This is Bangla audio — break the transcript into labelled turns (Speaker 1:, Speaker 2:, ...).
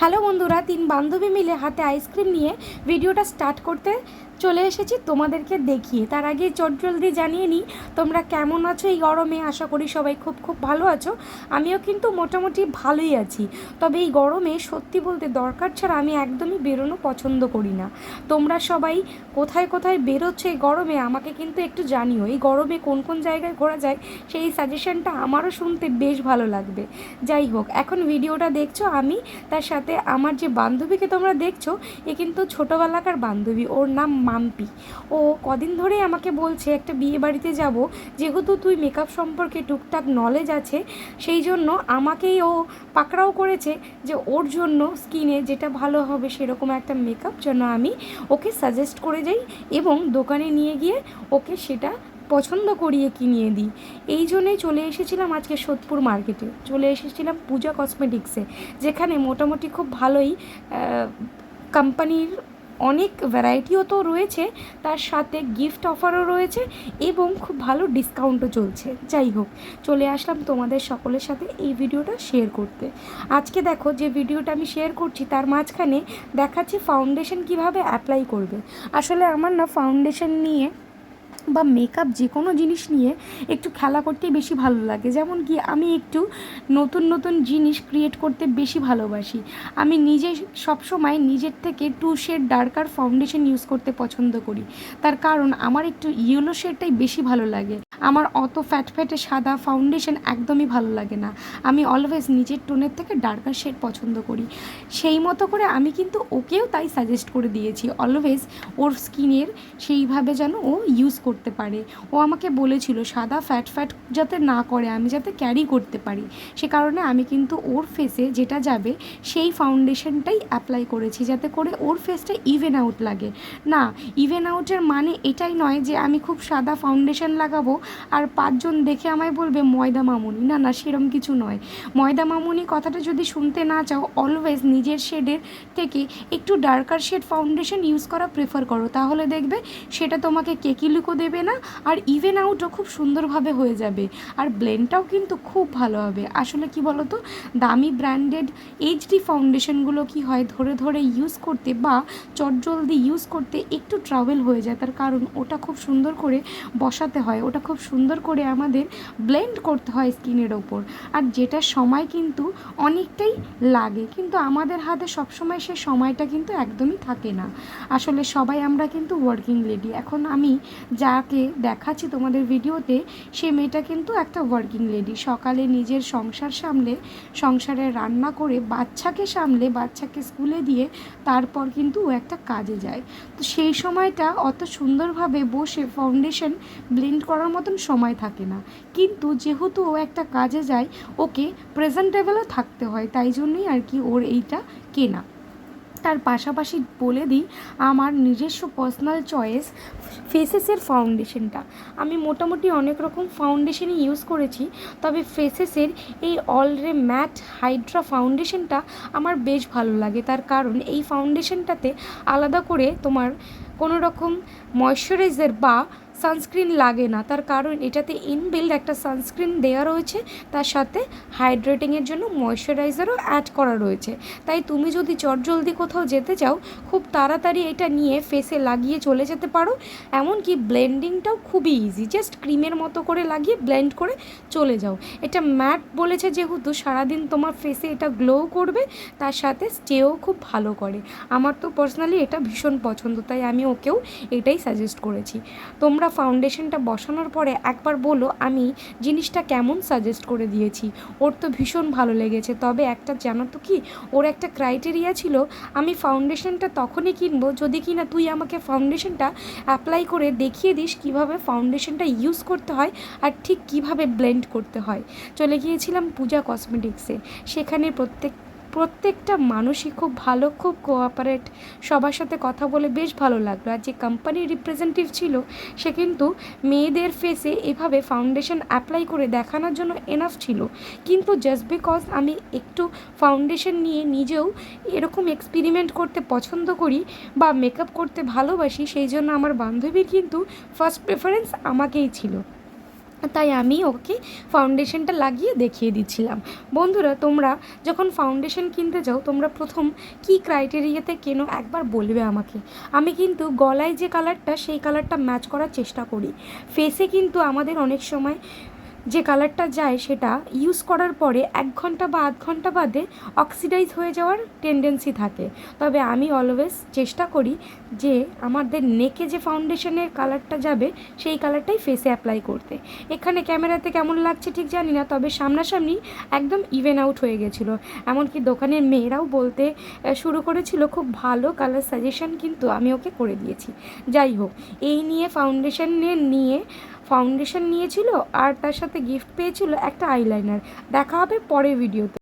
Speaker 1: হ্যালো বন্ধুরা তিন বান্ধবী মিলে হাতে আইসক্রিম নিয়ে ভিডিওটা স্টার্ট করতে চলে এসেছি, তোমাদেরকে দেখিয়ে। তার আগে জলদি জানিয়ে নিই, তোমরা কেমন আছো এই গরমে? আশা করি সবাই খুব খুব ভালো আছো। আমিও কিন্তু মোটামুটি ভালোই আছি। তবে এই গরমে সত্যি বলতে দরকার ছাড়া আমি একদমই বেরোনো পছন্দ করি না। তোমরা সবাই কোথায় কোথায় বেরোচ্ছে এই গরমে, আমাকে কিন্তু একটু জানিও। এই গরমে কোন কোন জায়গায় ঘোরা যায়, সেই সাজেশনটা আমারও শুনতে বেশ ভালো লাগবে। যাই হোক, এখন ভিডিওটা দেখছ আমি, তার সাথে আমার যে বান্ধবীকে তোমরা দেখছ, এ কিন্তু ছোটোবেলাকার বান্ধবী। ওর নাম মাম্পি। ও কদিন ধরেই আমাকে বলছে, একটা বিয়ে বাড়িতে যাব, যেহেতু তুই মেকআপ সম্পর্কে টুকটাক নলেজ আছে, সেই জন্য আমাকেই ও পাকড়াও করেছে যে ওর জন্য স্কিনে যেটা ভালো হবে সেরকম একটা মেকআপ যেন আমি ওকে সাজেস্ট করে যাই এবং দোকানে নিয়ে গিয়ে ওকে সেটা পছন্দ করিয়ে কিনিয়ে দিই। এই জন্যই চলে এসেছিলাম আজকে সোদপুর মার্কেটে। চলে এসেছিলাম পূজা কসমেটিক্সে যেখানে মোটামুটি খুব ভালোই কোম্পানির অনেক ভ্যারাইটিও তো রয়েছে, তার সাথে গিফট অফারও রয়েছে এবং খুব ভালো ডিসকাউন্টও চলছে। যাই হোক, চলে আসলাম তোমাদের সকলের সাথে এই ভিডিওটা শেয়ার করতে। আজকে দেখো যে ভিডিওটা আমি শেয়ার করছি, তার মাঝখানে দেখাচ্ছি ফাউন্ডেশন কীভাবে অ্যাপ্লাই করবে। আসলে আমার না ফাউন্ডেশন নিয়ে বা মেকআপ যে কোনো জিনিস নিয়ে একটু খেলা করতেই বেশি ভালো লাগে। যেমন কি আমি একটু নতুন নতুন জিনিস ক্রিয়েট করতে বেশি ভালোবাসি। আমি নিজে সবসময় নিজের থেকে two shade darker foundation use করতে পছন্দ করি। তার কারণ আমার একটু ইয়েলো শেডটাই বেশি ভালো লাগে। আমার অত ফ্যাট ফ্যাটে সাদা ফাউন্ডেশন একদমই ভালো লাগে না। আমি অলওয়েজ নিজের টোনের থেকে ডার্কার শেড পছন্দ করি। সেই মতো করে আমি কিন্তু ওকেও তাই সাজেস্ট করে দিয়েছি। অলওয়েজ ওর স্কিনের সেইভাবে যেন ও ইউজ করতে পারে। ও আমাকে বলেছিল, সাদা ফ্যাট ফ্যাট যাতে না করে, আমি যাতে ক্যারি করতে পারি। সে কারণে আমি কিন্তু ওর ফেসে যেটা যাবে, সেই ফাউন্ডেশনটাই অ্যাপ্লাই করেছি, যাতে করে ওর ফেসটা ইভেন আউট লাগে। না ইভেন আউটের মানে এটাই নয় যে আমি খুব সাদা ফাউন্ডেশন লাগাবো আর পাঁচজন দেখে আমায় বলবে, ময়দা মামুনি। না না, সেরম কিছু নয়। ময়দা মামুনি কথাটা যদি শুনতে না চাও অলওয়েজ নিজের শেডের থেকে একটু ডার্কার শেড ফাউন্ডেশন ইউজ করা প্রেফার করো। তাহলে দেখবে সেটা তোমাকে কেকি লুকও দেবে না, আর ইভেন আউটও খুব সুন্দরভাবে হয়ে যাবে। আর ব্লেন্ডটাও কিন্তু খুব ভালো হবে। আসলে কি বলো তো দামি ব্র্যান্ডেড এইচডি ফাউন্ডেশনগুলো কি হয়? ধরে ধরে ইউজ করতে বা চটজলদি ইউজ করতে একটু ট্রাভেল হয়ে যায়। তার কারণ ওটা খুব সুন্দর করে বসাতে হয়। ওটা খুব সুন্দর করে আমাদের ব্লেন্ড করতে হয় স্কিনের ওপর। আর যেটা সময় কিন্তু অনেকটাই লাগে। কিন্তু আমাদের হাতে সবসময় সে সময়টা কিন্তু একদমই থাকে না। আসলে সবাই আমরা কিন্তু ওয়ার্কিং লেডি এখন আমি যাকে দেখাচ্ছি তোমাদের ভিডিওতে, সে মেয়েটা কিন্তু একটা ওয়ার্কিং লেডি সকালে নিজের সংসার সামলে, সংসারে রান্না করে বাচ্চাকে সামলে, বাচ্চাকে স্কুলে দিয়ে তারপর কিন্তু ও একটা কাজে যায়। তো সেই সময়টা অত সুন্দরভাবে বসে ফাউন্ডেশন ব্লেন্ড করার মতন সময় থাকে না। কিন্তু যেহেতু ও একটা কাজে যায়, ওকে প্রেজেন্টেবলও থাকতে হয়, তাই জন্যই আর কি ওর এইটা কেনা। তার পাশাপাশি বলে দিই আমার নিজস্ব পার্সোনাল চয়েস ফেসেসের ফাউন্ডেশনটা আমি মোটামুটি অনেক রকম ফাউন্ডেশনই ইউজ করেছি, তবে ফেসেসের এই অলরে ম্যাট হাইড্রা ফাউন্ডেশনটা আমার বেশ ভালো লাগে। তার কারণ এই ফাউন্ডেশনটাতে আলাদা করে তোমার কোনো রকম ময়শ্চারাইজার বা সানস্ক্রিন লাগে না। তার কারণ এটাতে ইনবিল্ড একটা সানস্ক্রিন দেওয়া রয়েছে। তার সাথে হাইড্রেটিংয়ের জন্য ময়শ্চারাইজারও অ্যাড করা রয়েছে। তাই তুমি যদি চটজলদি কোথাও যেতে চাও, খুব তাড়াতাড়ি এটা নিয়ে ফেসে লাগিয়ে চলে যেতে পারো। এমনকি ব্লেন্ডিংটাও খুবই ইজি জাস্ট ক্রিমের মতো করে লাগিয়ে ব্লেন্ড করে চলে যাও। এটা ম্যাট বলেছে যেহেতু সারাদিন তোমার ফেসে এটা গ্লো করবে, তার সাথে স্টেও খুব ভালো করে। আমার তো পার্সোনালি এটা ভীষণ পছন্দ, তাই আমি ওকেও এটাই সাজেস্ট করেছি। তোমরা ফাউন্ডেশনটা বসানোর পরে একবার বলো, আমি জিনিসটা কেমন সাজেস্ট করে দিয়েছি? ওর তো ভীষণ ভালো লেগেছে। তবে একটা জানো তো কি? ওর একটা ক্রাইটেরিয়া ছিল, আমি ফাউন্ডেশনটা তখনই কিনবো যদি কি না তুই আমাকে ফাউন্ডেশনটা অ্যাপ্লাই করে দেখিয়ে দিস কীভাবে ফাউন্ডেশনটা ইউজ করতে হয় আর ঠিক কীভাবে ব্লেন্ড করতে হয়। চলে গিয়েছিলাম পূজা কসমেটিক্সে সেখানে প্রত্যেক প্রত্যেকটা মানুষই খুব ভালো, খুব কোঅপারেট সবার সাথে কথা বলে বেশ ভালো লাগল। আর যে কোম্পানির রিপ্রেজেন্টেটিভ ছিল, সে কিন্তু মেয়েদের ফেসে এভাবে ফাউন্ডেশন অ্যাপ্লাই করে দেখানোর জন্য এনাফ ছিল। কিন্তু জাস্ট বিকজ আমি একটু ফাউন্ডেশন নিয়ে নিজেও এরকম এক্সপেরিমেন্ট করতে পছন্দ করি বা মেকআপ করতে ভালোবাসি, সেই জন্য আমার বান্ধবীর কিন্তু ফার্স্ট প্রেফারেন্স আমাকেই ছিল। তাই আমি ওকে ফাউন্ডেশনটা লাগিয়ে দেখিয়ে দিচ্ছিলাম। বন্ধুরা, তোমরা যখন ফাউন্ডেশন কিনতে যাও, তোমরা প্রথম কি ক্রাইটেরিয়াতে কেনো একবার বলবে আমাকে। আমি কিন্তু গলায় যে কালারটা সেই কালারটা ম্যাচ করার চেষ্টা করি। ফেসে কিন্তু আমাদের অনেক সময় যে কালারটা যায় সেটা ইউজ করার পরে এক ঘণ্টা বা আধ ঘণ্টা বাদে অক্সিডাইজ হয়ে যাওয়ার টেন্ডেন্সি থাকে। তবে আমি অলওয়েজ চেষ্টা করি যে আমাদের নেকে যে ফাউন্ডেশনের কালারটা যাবে, সেই কালারটাই ফেসে অ্যাপ্লাই করতে। এখানে ক্যামেরাতে কেমন লাগছে ঠিক জানি না, তবে সামনাসামনি একদম ইভেন আউট হয়ে গেছিল। এমনকি দোকানের মেয়েরাও বলতে শুরু করেছিল খুব ভালো কালার সাজেশন কিন্তু আমি ওকে করে দিয়েছি। যাই হোক, এই নিয়ে ফাউন্ডেশন নিয়ে ফাউন্ডেশন নিয়েছিল আর তার সাথে গিফট পেয়েছিল একটা আইলাইনার দেখা হবে পরের ভিডিওতে